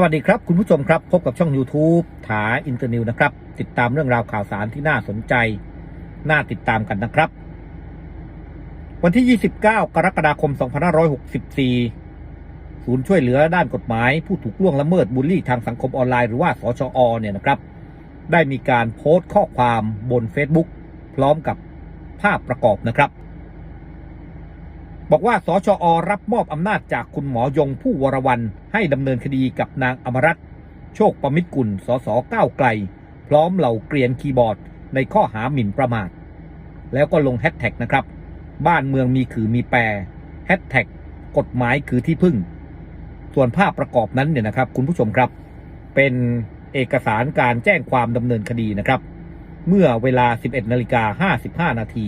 สวัสดีครับ คุณผู้ชมครับ พบกับช่อง YouTube ถาอินเตอร์นิวนะครับ ติดตามเรื่องราวข่าวสารที่น่าสนใจ น่าติดตามกันนะครับ วันที่ 29 กรกฎาคม 2564 ศูนย์ช่วยเหลือด้านกฎหมาย ผู้ถูกล่วงละเมิดบูลลี่ทางสังคมออนไลน์หรือว่าสชอเนี่ยนะครับ ได้มีการโพสต์ข้อความบน Facebook พร้อมกับภาพประกอบนะครับ บอกว่าสชอรับมอบอำนาจจากคุณหมอยงผู้วรวันให้ดำเนินคดีกับนางอมรัตโชคประมิตรกุลสสก้าวไกล พร้อมเหล่าเกรียนคีย์บอร์ด ในข้อหาหมิ่นประมาท แล้วก็ลงแฮชแท็กนะครับ บ้านเมืองมีขือมีแปรแฮชแท็กกฎหมายคือที่พึ่ง ส่วนภาพประกอบนั้นเนี่ยนะครับ คุณผู้ชมครับ เป็นเอกสารการแจ้งความดำเนินคดีนะครับ เมื่อเวลา 11นาฬิกา55นาที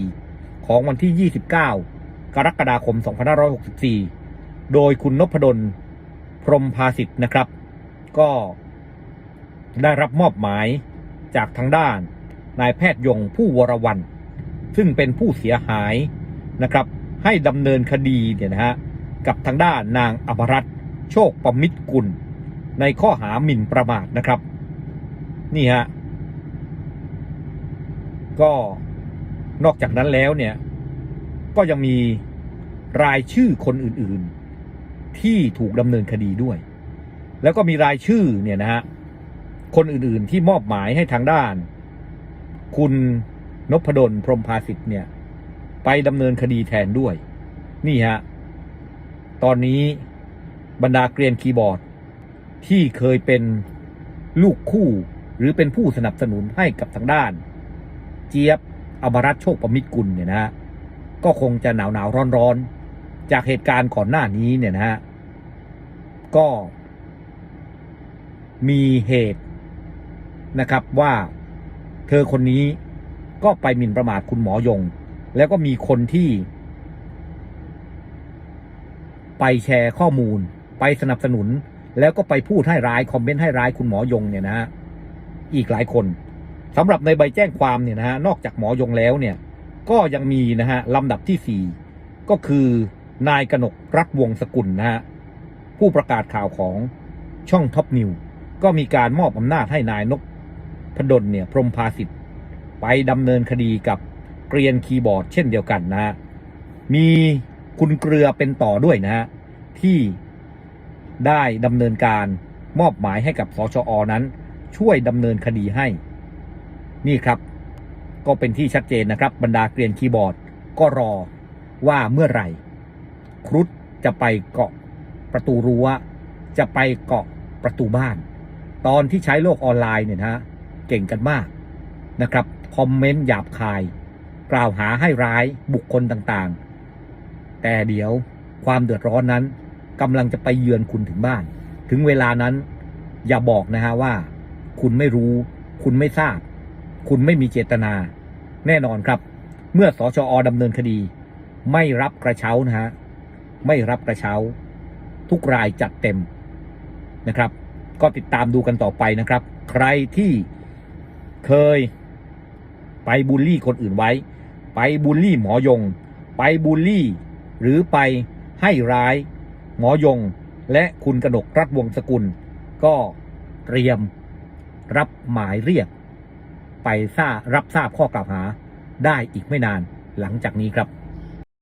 ของวันที่ 29 กรกฎาคม 2564 โดยคุณนพดล พรหมภาสิทธ์นะครับ ก็ได้รับมอบหมายจากทางด้านนายแพทย์ยงผู้วรวัน ซึ่งเป็นผู้เสียหายนะครับ ให้ดำเนินคดีเนี่ยนะฮะกับทางด้านนางอมรัตโชคประมิตรกุล ในข้อหาหมิ่นประมาทนะครับ นี่ฮะก็นอกจากนั้นแล้วเนี่ย ก็ยังมีรายชื่อคนอื่นๆ ที่ถูกดำเนินคดีด้วย แล้วก็มีรายชื่อเนี่ยนะฮะคนอื่นๆที่มอบหมายให้ทางด้าน คุณนพดลพรมภาสิทธิ์เนี่ย ไปดำเนินคดีแทนด้วย นี่ฮะ ตอนนี้บรรดาเกรียนคีย์บอร์ด ที่เคยเป็นลูกคู่หรือเป็นผู้สนับสนุนให้กับทางด้าน เจี๊ยบอมรัตโชคประมิตรกุลเนี่ยนะฮะ ก็คงจะหนาวหนาวร้อนร้อนจากเหตุการณ์ก่อนหน้านี้เนี่ยนะฮะก็มีเหตุนะครับว่าเธอคนนี้ก็ไปหมิ่นประมาทคุณหมอยง แล้วก็มีคนที่ ไปแชร์ข้อมูล ไปสนับสนุน แล้วก็ไปพูดให้ร้ายคอมเมนต์ให้ร้ายคุณหมอยงเนี่ยนะฮะอีกหลายคนสำหรับในใบแจ้งความเนี่ยนะฮะนอกจากหมอยงแล้วเนี่ย ก็ยังมีนะฮะลำดับที่ 4 ก็คือนายกนกรัฐวงสกุลนะฮะผู้ประกาศข่าวของช่องท็อปนิวก็มีการมอบอำนาจให้นายนกพดลเนี่ยพรหมภาสิทธิ์ไปดำเนินคดีกับเกรียนคีย์บอร์ดเช่นเดียวกันนะฮะมีคุณเกลือเป็นต่อด้วยนะฮะที่ได้ดำเนินการมอบหมายให้กับสชอนั้น ช่วยดำเนินคดีให้ นี่ครับ ก็เป็นที่ชัดเจนนะครับ บรรดาเกรียนคีย์บอร์ดก็รอว่าเมื่อไหร่ ครุฑจะไปเกาะประตูรั้ว จะไปเกาะประตูบ้าน ตอนที่ใช้โลกออนไลน์เนี่ยนะฮะเก่งกันมากนะครับคอมเมนต์หยาบคาย กล่าวหาให้ร้ายบุคคลต่างๆ แต่เดี๋ยวความเดือดร้อนนั้นกำลังจะไปเยือนคุณถึงบ้าน ถึงเวลานั้นอย่าบอกนะฮะว่า คุณไม่รู้ คุณไม่ทราบ คุณไม่มีเจตนา แน่นอนครับ เมื่อสชอดำเนินคดี ไม่รับกระเช้านะฮะไม่รับกระเช้า ทุกรายจัดเต็มนะครับ ก็ติดตามดูกันต่อไปนะครับ ใครที่เคยไปบูลลี่คนอื่นไว้ ไปบูลลี่หมอยง ไปบูลลี่ หรือไปให้ร้ายหมอยง และคุณกนกรัฐวงศ์สกุล ก็เตรียมรับหมายเรียก ไปทราบรับทราบข้อกล่าวหาได้อีกไม่นานหลังจากนี้ครับ